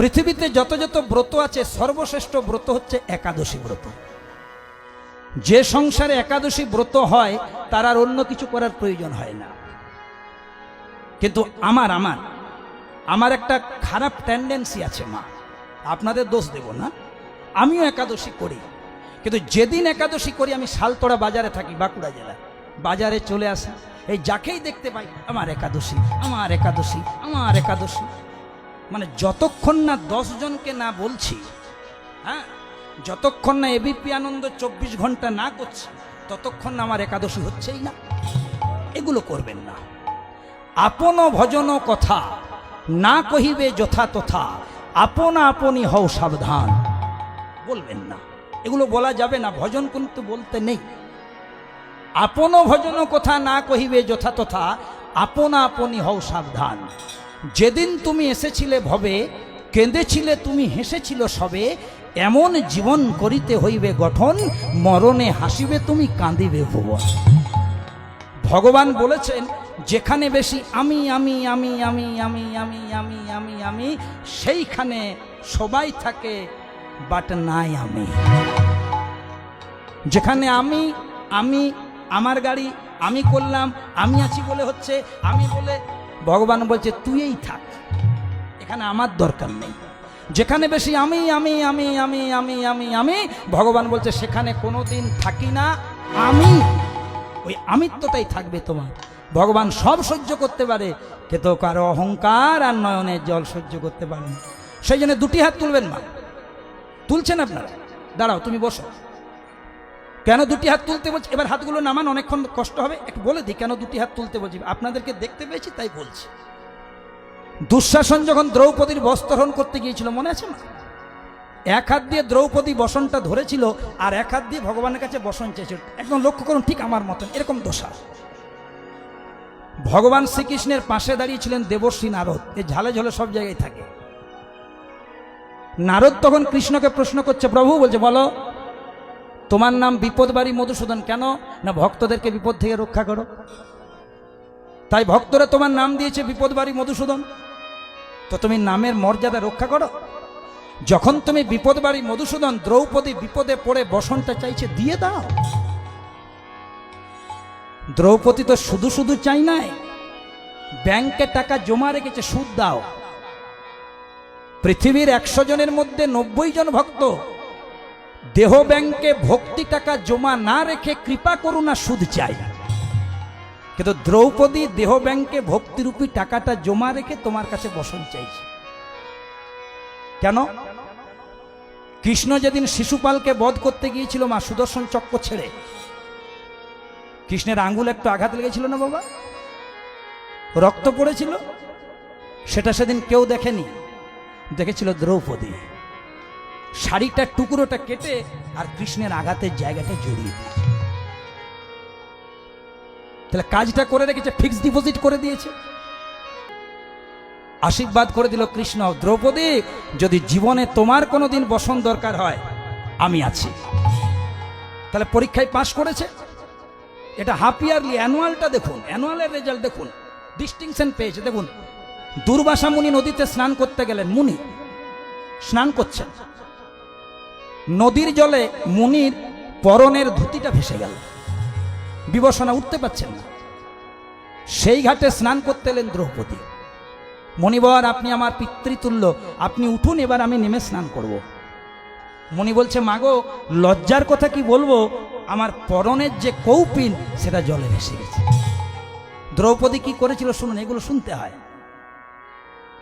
পৃথিবীতে যত যত ব্রত আছে, সর্বশ্রেষ্ঠ ব্রত হচ্ছে একাদশী ব্রত। যে সংসারে একাদশী ব্রত হয়, তার আর অন্য কিছু করার প্রয়োজন হয় না। কিন্তু আমার আমার আমার একটা খারাপ টেন্ডেন্সি আছে, মা। আপনাদের দোষ দেব না। আমিও একাদশী করি। কিন্তু যেদিন একাদশী করি, আমি শালতোড়া বাজারে থাকি, বাঁকুড়া জেলা বাজারে চলে আসি। এই যাকেই দেখতে পাই, আমার একাদশী আমার একাদশী আমার একাদশী। মানে যতক্ষণ না জনকে না বলছি হ্যাঁ যতক্ষণ না এবিপি আনন্দ চব্বিশ ঘণ্টা না করছি, ততক্ষণ না আমার একাদশী হচ্ছেই না। এগুলো করবেন না। আপন ভজন কথা, না কহিবে যথা তথা, আপনা আপনি হও সাবধান। বলবেন না। এগুলো বলা যাবে না, ভজন কিন্তু বলতে নেই। আপন ভজন কথা, না কহিবে যথা তথা, আপনা আপনি হও সাবধান। যেদিন তুমি এসেছিলে ভবে, কেঁদেছিলে তুমি হেসেছিল সবে, এমন জীবন করিতে হইবে গঠন, মরণে হাসিবে তুমি, কাঁদিবে ভুবন। ভগবান বলেছেন, যেখানে বেশি আমি আমি আমি আমি আমি আমি আমি আমি আমি, সেইখানে সবাই থাকে, বাট নাই আমি। যেখানে আমি আমি, আমার গাড়ি, আমি করলাম, আমি আছি বলে হচ্ছে, আমি বলে ভগবান বলছে, তুইই থাক। এখানে আমার দরকার নেই। যেখানে বেশি আমি আমি আমি আমি আমি আমি আমি, ভগবান বলছে, সেখানে কোনোদিন থাকি না। আমি, ওই আমিত্বটাই থাকবে তোমার। ভগবান সব সহ্য করতে পারে, কিন্তু কারও অহংকার আর নয়নের জল সহ্য করতে পারে না। সেই জন্য দুটি হাত তুলবেন মা। তুলছেন আপনারা? দাঁড়াও, তুমি বসো। কেন দুটি হাত তুলতে বলছি? এবার হাতগুলো নামান, অনেকক্ষণ কষ্ট হবে। একটু বলে দিই, কেন দুটি হাত তুলতে বলছি? আপনাদেরকে দেখতে পেয়েছি, তাই বলছি। দুঃশাসন যখন দ্রৌপদীর বস্ত্রহরণ করতে গিয়েছিল, মনে আছে না এক হাত দিয়ে দ্রৌপদী বসনটা ধরেছিল, আর এক হাত দিয়ে ভগবানের কাছে বসন চেয়েছিল। একদম লক্ষ্য করুন, ঠিক আমার মতন, এরকম দশা। ভগবান শ্রীকৃষ্ণের পাশে দাঁড়িয়েছিলেন দেবশ্রী নারদ। এই ঝালে ঝালে সব জায়গায় থাকে। নারদ তখন কৃষ্ণকে প্রশ্ন করছে, প্রভু, বলছে, বলো তোমার নাম বিপদ বাড়ি মধুসূদন কেন? না ভক্তদেরকে বিপদ থেকে রক্ষা করো। তাই ভক্তরা তোমার নাম দিয়েছে বিপদবাড়ি মধুসূদন। তো তুমি নামের মর্যাদা রক্ষা করো। যখন তুমি বিপদবাড়ি মধুসূদন দ্রৌপদী বিপদে পড়ে বসনটা চাইছে, দিয়ে দাও। দ্রৌপদী তো শুধু শুধু চাই নাই, ব্যাংকে টাকা জমা রেখেছে, সুদ দাও। পৃথিবীর একশো জনের মধ্যে নব্বই জন ভক্ত দেহ ব্যাংকে ভক্তি টাকা জমা না রেখে কৃপা করুণা সুদ চাই। কিন্তু দ্রৌপদী দেহ ব্যাংকে ভক্তিরূপী টাকাটা জমা রেখে তোমার কাছে বসন চাইছে। কেন? কৃষ্ণ যেদিন শিশুপালকে বধ করতে গিয়েছিল মা সুদর্শন চক্র ছেড়ে, কৃষ্ণের আঙ্গুল একটু আঘাত লেগেছিল না বাবা? রক্ত পড়েছিল? সেটা সেদিন কেউ দেখেনি। দেখেছিল দ্রৌপদী। শাড়িটার টুকরোটা কেটে আর কৃষ্ণের আঘাতের জায়গাটা জড়িয়ে দিয়েছে। তাহলে কাজটা করে রেখেছে ফিক্স ডিপোজিট করে দিয়েছে। আশীর্বাদ করে দিল কৃষ্ণ, দ্রৌপদী, যদি জীবনে তোমার কোনোদিন বসন দরকার হয়, আমি আছি। তাহলে পরীক্ষায় পাশ করেছে। এটা হাফ ইয়ারলি অ্যানুয়ালটা দেখুন অ্যানুয়ালের রেজাল্ট দেখুন ডিস্টিংশন পেয়েছে। দেখুন, দুর্বাসা মুনি নদীতে স্নান করতে গেলেন, মুনি, স্নান করছেন। নদীর জলে মুনির পরনের ধুতিটা ভেসে গেল। বিবসনা উঠতে পারছেন না। সেই ঘাটে স্নান করতে এলেন দ্রৌপদী। মণিবর, আপনি আমার পিতৃতুল্য, আপনি উঠুন, এবার আমি নেমে স্নান করব। মণি বলছে, মাগো, লজ্জার কথা কি বলব? আমার পরনের যে কৌপিন, সেটা জলে ভেসে গেছে। দ্রৌপদী কি করেছিল শুনুন, এগুলো শুনতে হয়।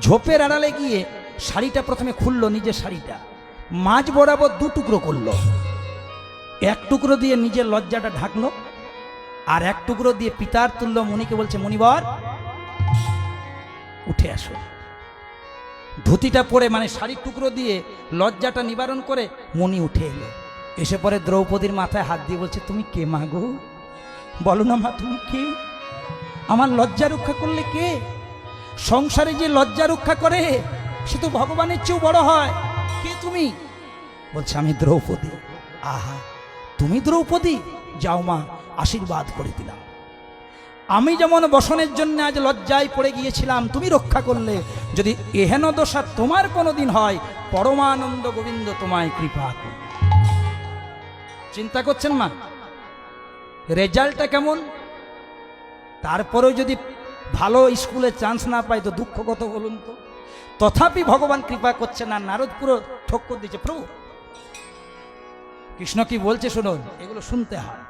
ঝোপের আড়ালে গিয়ে শাড়িটা প্রথমে খুললো, নিজের শাড়িটা। মাঝ বরাবর দু টুকরো করল। এক টুকরো দিয়ে নিজের লজ্জাটা ঢাকলো, আর এক টুকরো দিয়ে পিতার তুল্য মণিকে বলছে, মণিবর, উঠে আসো। ধুতিটা পরে মানে শাড়ির টুকরো দিয়ে লজ্জাটা নিবারণ করে মণি উঠে এলো। এসে পরে দ্রৌপদীর মাথায় হাত দিয়ে বলছে, তুমি কে মাগো বলো না মা, তুমি কে? আমার লজ্জা রক্ষা করলে কে? সংসারে যে লজ্জা রক্ষা করে, সে তো ভগবানের চেয়েও বড় হয়। তুমি? বলছে, আমি দ্রৌপদী। আহা, তুমি দ্রৌপদী? যাও মা, আশীর্বাদ করে দিলাম। আমি যেমন বসনের জন্য আজ লজ্জায় পড়ে গিয়েছিলাম, তুমি রক্ষা করলে। যদি এহেন দশা তোমার কোনো দিন হয়, পরমানন্দ গোবিন্দ তোমায় কৃপা। চিন্তা করছেন মা? রেজাল্টটা কেমন? তারপরেও যদি ভালো স্কুলে চান্স না পায়, তো দুঃখ কত বলুন তো। তথাপি ভগবান কৃপা করছে না, নারদ পুরো ঠক্কর দিচ্ছে, প্রভু, কৃষ্ণ কি বলছে শুনুন, এগুলো শুনতে হয়।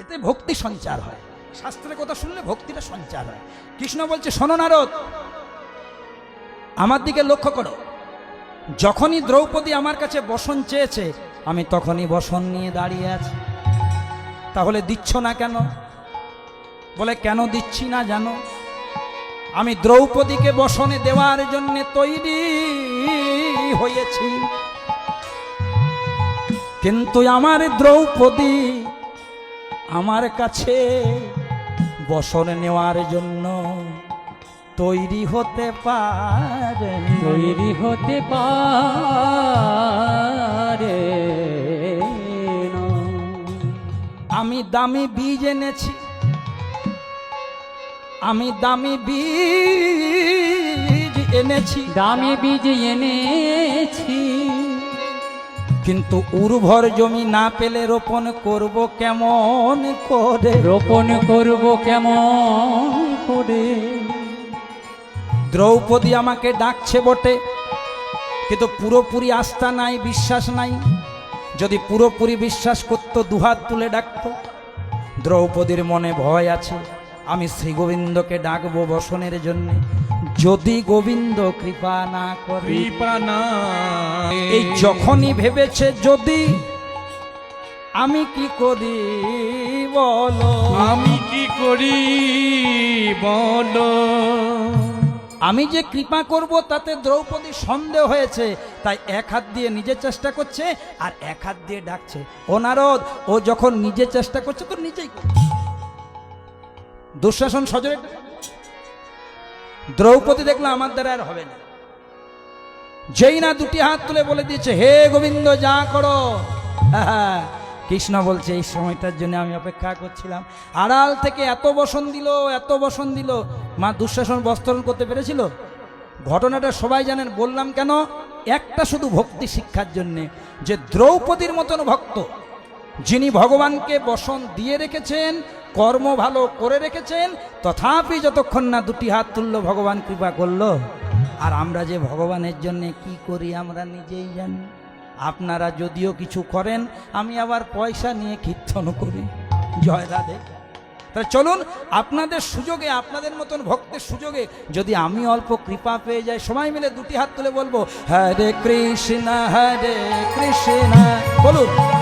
এতে ভক্তি সঞ্চার হয়। শাস্ত্রের কথা শুনলে ভক্তিটা সঞ্চার হয়। কৃষ্ণ বলছে, শোনো নারদ, আমার দিকে লক্ষ্য করো। যখনই দ্রৌপদী আমার কাছে বসন চেয়েছে, আমি তখনই বসন নিয়ে দাঁড়িয়ে আছি। তাহলে দিচ্ছ না কেন? বলে, কেন দিচ্ছি না জানো? আমি দ্রৌপদীকে বসনে দেওয়ার জন্য তৈরি হয়েছি। কিন্তু আমার দ্রৌপদী আমার কাছে বসন নেওয়ার জন্য তৈরি হতে পারে। তৈরি হতে পারে। আমি দামি বীজ এনেছি। আমি দামি বীজ এনেছি। দামি বীজ এনেছি। কিন্তু উর্বর জমি না পেলে রোপণ করব কেমন করে? রোপণ করব কেমন করে? দ্রৌপদী আমাকে ডাকছে বটে কিন্তু পুরোপুরি আস্থা নাই বিশ্বাস নাই। যদি পুরোপুরি বিশ্বাস করতো দুহাত তুলে ডাকতো। দ্রৌপদীর মনে ভয় আছে। আমি শ্রী গোবিন্দকে ডাকবো বসনের জন্য। যদি গোবিন্দ কৃপা না করে কৃপা এই যখনই ভেবেছে যদি আমি কি করি বলো? আমি কি করি বলো? আমি যে কৃপা করব তাতে দ্রৌপদী সন্দেহ হয়েছে তাই এক হাত দিয়ে নিজে চেষ্টা করছে আর এক হাত দিয়ে ডাকছে। ও নারদ ও যখন নিজে চেষ্টা করছে তো নিজেই করছে। দুঃশাসন সজরে। দ্রৌপদী দেখল আমার দ্বারা আর হবে না। যেই না দুটি হাত তুলে বলে দিয়েছে, হে গোবিন্দ, যা করো। কৃষ্ণ বলছে, এই সময়টার জন্য আমি অপেক্ষা করছিলাম। আড়াল থেকে এত বসন দিল, এত বসন দিল। মা দুঃশাসন বস্ত্রণ করতে পেরেছিল? ঘটনাটা সবাই জানেন, বললাম কেন? একটা শুধু ভক্তি শিক্ষার জন্যে, যে দ্রৌপদীর মতন ভক্ত, যিনি ভগবানকে বসন দিয়ে রেখেছেন কর্ম ভালো করে রেখেছেন, তথাপি যতক্ষণ না দুটি হাত তুললো, ভগবান কৃপা করল। আর আমরা যে ভগবানের জন্য কি করি আমরা নিজেই জানি। আপনারা যদিও কিছু করেন, আমি আবার পয়সা নিয়ে কীর্তন করি। জয় রাধে। তাহলে চলুন, আপনাদের সুযোগে, আপনাদের মতন ভক্তের সুযোগে, যদি আমি অল্প কৃপা পেয়ে যাই, সবাই মিলে দুটি হাত তুলে বলব, হরে কৃষ্ণ হরে কৃষ্ণ। বলুন।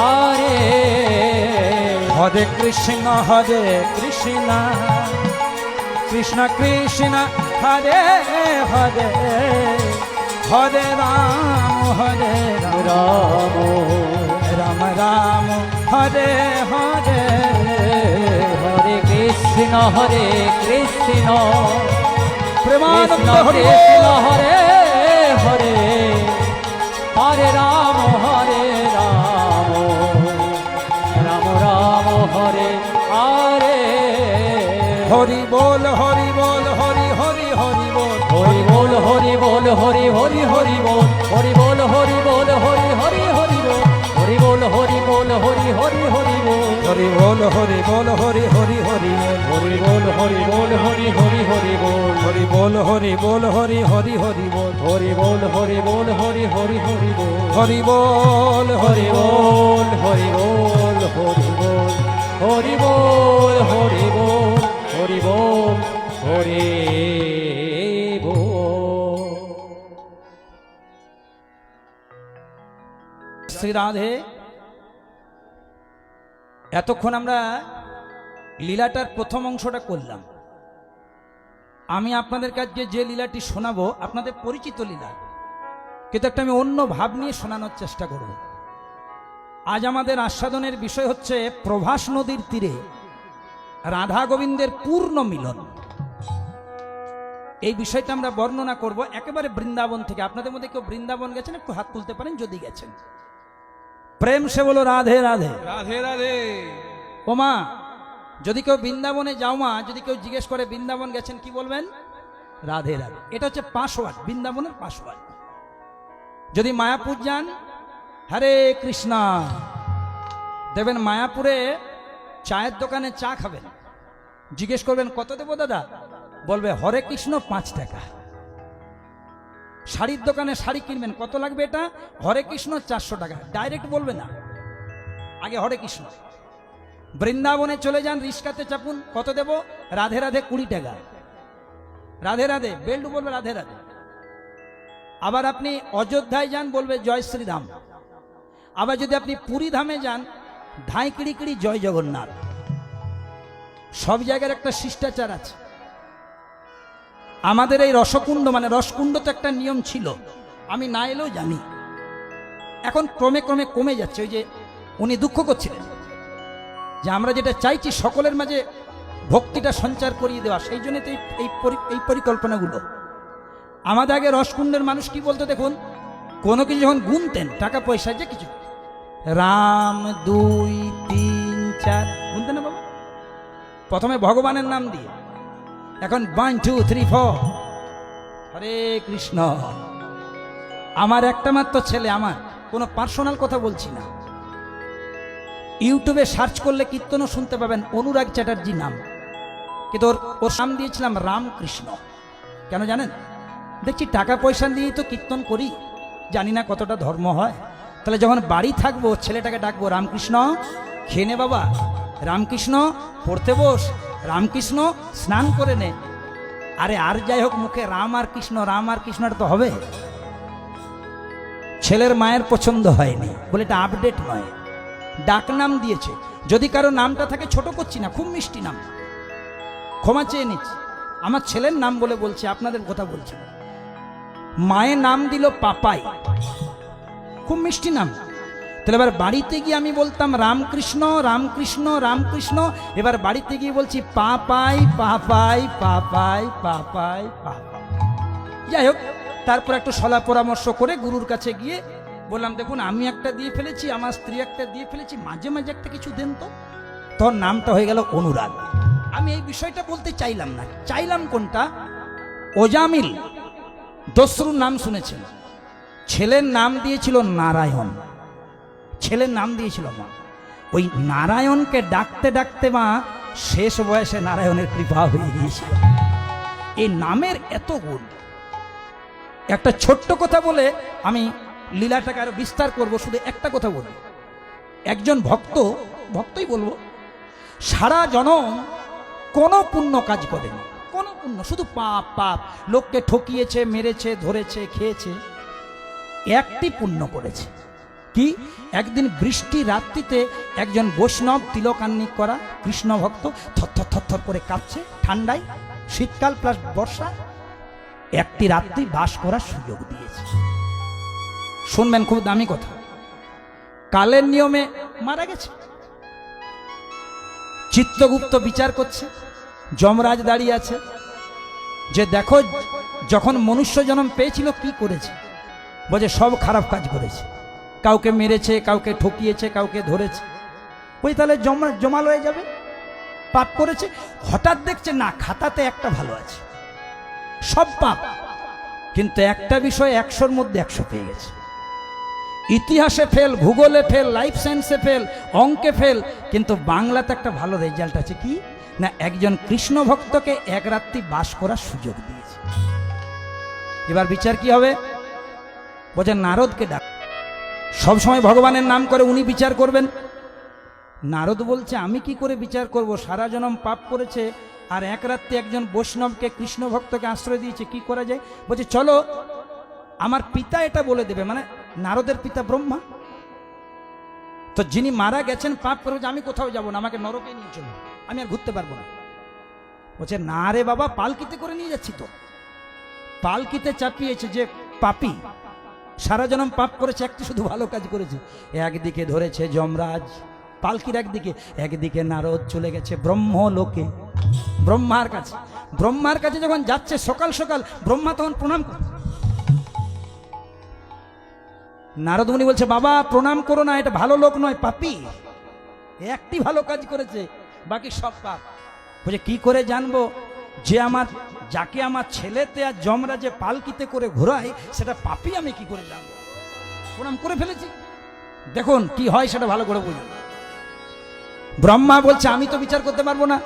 হরে। হরে কৃষ্ণ হরে কৃষ্ণ। কৃষ্ণ কৃষ্ণ হরে হরে। হরে রাম হরে রাম। রাম রাম হরে হরে। হরে কৃষ্ণ হরে কৃষ্ণ। প্রেমানন্দ হরি কৃষ্ণ হরে হরে হরে। হরি বল হরি বল হরি হরি হরি বল হরি বল হরি বল হরি হরি হরি বল হরি বল হরি বল হরি হরি হরি বল হরি বল হরি বল হরি হরি হরি বল হরি বল হরি বল হরি হরি হরি হরি বল হরি বল হরি হরি হরি বল হরি বল হরি বল হরি হরি হরি বল হরি বল হরি বল হরি হরি হরি বল হরি বল হরি বল হরি বল হরি বল হরি বল হরি বল বল শ্রী রাধে। এতক্ষণ আমরা লীলাটার প্রথম অংশটা করলাম। আমি আপনাদের কাছে যে লীলাটি শোনাবো, আপনাদের পরিচিত লীলা, কিন্তু একটা আমি অন্য ভাব নিয়ে শোনানোর চেষ্টা করব। আজ আমাদের আস্বাদনের বিষয় হচ্ছে প্রভাস নদীর তীরে রাধা গোবিন্দের পূর্ণ মিলন। এই বিষয়টা আমরা বর্ণনা করব একেবারে বৃন্দাবন থেকে। আপনাদের মধ্যে কেউ বৃন্দাবন গেছেন? একটু হাত তুলতে পারেন যদি গেছেন। প্রেম সে বলো রাধে রাধে। রাধে রাধে। ওমা যদি কেউ বৃন্দাবনে যাও মা যদি কেউ জিজ্ঞেস করে বৃন্দাবন গেছেন কি বলবেন? রাধে রাধে। এটা হচ্ছে পাশওয়ার্ড বৃন্দাবনের পাশওয়ার্ড যদি মায়াপুর যান হরে কৃষ্ণা। দেবেন মায়াপুরে চায়ের দোকানে চা খাবেন। জিজ্ঞেস করবেন, কত দেবো দাদা? বলবে, হরে কৃষ্ণ, পাঁচ টাকা। শাড়ির দোকানে শাড়ি কিনবেন, কত লাগবে এটা? হরে কৃষ্ণ, চারশো টাকা। ডাইরেক্ট বলবে না। আগে হরে কৃষ্ণ। বৃন্দাবনে চলে যান, রিস্কাতে চাপুন, কত দেব? রাধে রাধে, কুড়ি টাকা। রাধে রাধে, বেল্ট বলবে, রাধে রাধে। আবার আপনি অযোধ্যায় যান, বলবে, জয় শ্রীরাম আবার যদি আপনি পুরী ধামে যান ধাই কিড়ি কিড়ি জয় জগন্নাথ। সব জায়গার একটা শিষ্টাচার আছে। আমাদের এই রসকুণ্ড মানে রসকুণ্ড তো একটা নিয়ম ছিল, আমি না এলেও জানি। এখন ক্রমে ক্রমে কমে যাচ্ছে, ওই যে উনি দুঃখ করছিলেন যে আমরা যেটা চাইছি সকলের মাঝে ভক্তিটা সঞ্চার করিয়ে দেওয়া, সেই জন্য তো এই এই পরিকল্পনাগুলো। আমাদের আগে রসকুণ্ডের মানুষ কি বলতো দেখুন, কোনো কিছু যখন গুনতেন, টাকা পয়সা যে কিছু রাম দুই, তিন, চার। গুনতেন না বাবা? প্রথমে ভগবানের নাম দিয়ে। এখন one two three four Hare Krishna. আমার একটা মাত্র ছেলে, আমার। কোনো পার্সোনাল কথা বলছি না। ইউটিউবে সার্চ করলে কীর্তনও শুনতে পাবেন অনুরাগ চ্যাটার্জি নাম। কিন্তু ওর ওর নাম দিয়েছিলাম রামকৃষ্ণ। কেন জানেন? দেখছি টাকা পয়সা দিয়েই তো কীর্তন করি। জানি না কতটা ধর্ম হয়। তাহলে যখন বাড়ি থাকব, ছেলেটাকে ডাকবো, রামকৃষ্ণ, খেয়ে নে বাবা। রামকৃষ্ণ, পড়তে বস। রামকৃষ্ণ, স্নান করে নে। আরে আর যাই হোক মুখে, রাম আর কৃষ্ণ, রাম আর কৃষ্ণটা তো হবে। ছেলের মায়ের পছন্দ হয়নি, বলে এটা আপডেট নয়। ডাক নাম দিয়েছে। যদি কারও নামটা থাকে, ছোট করছি না, খুব মিষ্টি নাম। ক্ষমা চেয়ে নিচ্ছি। আমার ছেলের নাম বলে বলছি, আপনাদের কথা বলছি। মায়ের নাম দিল পাপাই। খুব মিষ্টি নাম। তাহলে এবার বাড়িতে গিয়ে আমি বলতাম, রামকৃষ্ণ রামকৃষ্ণ রামকৃষ্ণ। এবার বাড়িতে গিয়ে বলছি, পাপাই পাপাই পাপাই পাপাই পাপাই। যাই হোক, তারপর একটু সলা পরামর্শ করে গুরুর কাছে গিয়ে বললাম, দেখুন, আমি একটা দিয়ে ফেলেছি, আমার স্ত্রী একটা দিয়ে ফেলেছি, মাঝে মাঝে একটা কিছু দেন তো। তোর নামটা হয়ে গেল অনুরাগ। আমি এই বিষয়টা বলতে চাইলাম না। চাইলাম কোনটা? ওজামিল দস্রুর নাম শুনেছেন। ছেলের নাম দিয়েছিল নারায়ণ। ছেলের নাম দিয়েছিল মা। ওই নারায়ণকে ডাকতে ডাকতে মা শেষ বয়সে নারায়ণের কৃপা হয়ে গিয়েছিল। এই নামের এত গুণ। একটা ছোট্ট কথা বলে আমি লীলাটাকে আরও বিস্তার করব, শুধু একটা কথা বলি। একজন ভক্ত, ভক্তই বলব, সারা জনম কোনো পুণ্য কাজ করেনি। কোনো পুণ্য, শুধু পাপ পাপ। লোককে ঠকিয়েছে, মেরেছে, ধরেছে, খেয়েছে। একটি পুণ্য করেছে। কি? একদিন বৃষ্টি রাত্রিতে একজন বৈষ্ণব তিলকান্নিক করা কৃষ্ণ ভক্ত থর থর করে কাঁপছে ঠান্ডায়। শীতকাল প্লাস বর্ষা। একটি রাত্রি বাস করার সুযোগ দিয়েছে। শুনবেন খুব দামি কথা। কালের নিয়মে মারা গেছে। চিত্তগুপ্ত বিচার করছে। যমরাজ দাঁড়িয়ে আছে। যে দেখো, যখন মনুষ্য জন্ম পেয়েছিল, কি করেছে? বলছে, সব খারাপ কাজ করেছে। কাউকে মেরেছে, কাউকে ঠকিয়েছে, কাউকে ধরেছে। ওই তাহলে জমা, জমাল হয়ে যাবে? পাপ করেছে? হঠাৎ দেখছে, না, খাতাতে একটা ভালো আছে। সব পাপ। কিন্তু একটা বিষয় একশোর মধ্যে একশো পেয়ে গেছে। ইতিহাসে ফেল, ভূগোলে ফেল, লাইফ সায়েন্সে ফেল, অঙ্কে ফেল, কিন্তু বাংলাতে একটা ভালো রেজাল্ট আছে কি? না, একজন কৃষ্ণ ভক্তকে এক রাত্রি বাস করার সুযোগ দিয়েছে। এবার বিচার কি হবে? বলছে নারদকে ডাক। সবসময় ভগবানের নাম করে উনি বিচার করবেন। নারদ বলছে, আমি কি করে বিচার করব? সারা জনম পাপ করেছে আর এক রাত্রে একজন বৈষ্ণবকে, কৃষ্ণ ভক্তকে আশ্রয় দিয়েছে, কি করা যায়? বলছে, চলো, আমার পিতা এটা বলে দেবে। মানে নারদের পিতা ব্রহ্মা। তো যিনি মারা গেছেন, পাপ করে আমি কোথাও যাব না, আমাকে নরকে নিয়ে চলুন আমি আর ঘুরতে পারব না। বলছে, না রে বাবা, পালকিতে করে নিয়ে যাচ্ছি তো। পালকিতে চাপিয়েছে যে পাপি সারা জনম পাপ করেছে, একটি শুধু ভালো কাজ করেছে। একদিকে ধরেছে যমরাজ, পালকির একদিকে একদিকে নারদ চলে গেছে ব্রহ্মলোকে। ব্রহ্মার কাছে ব্রহ্মার কাছে যখন যাচ্ছে সকাল সকাল, ব্রহ্মা তখন প্রণাম করে। নারদমণি বলছে, বাবা, প্রণাম করো না, এটা ভালো লোক নয়, পাপি। একটি ভালো কাজ করেছে, বাকি সব পাপ। বলছে, কি করে জানব? যে আমার যাকে আমার ছেলেতে আর জমরা যে পালকিতে করে ঘোরায় সেটা পাপি আমি কি করে জানব? প্রণাম করে ফেলেছি। দেখুন, কি হয় সেটা ভালো করে বুঝুন ব্রহ্মা বলছে, আমি তো বিচার করতে পারব না।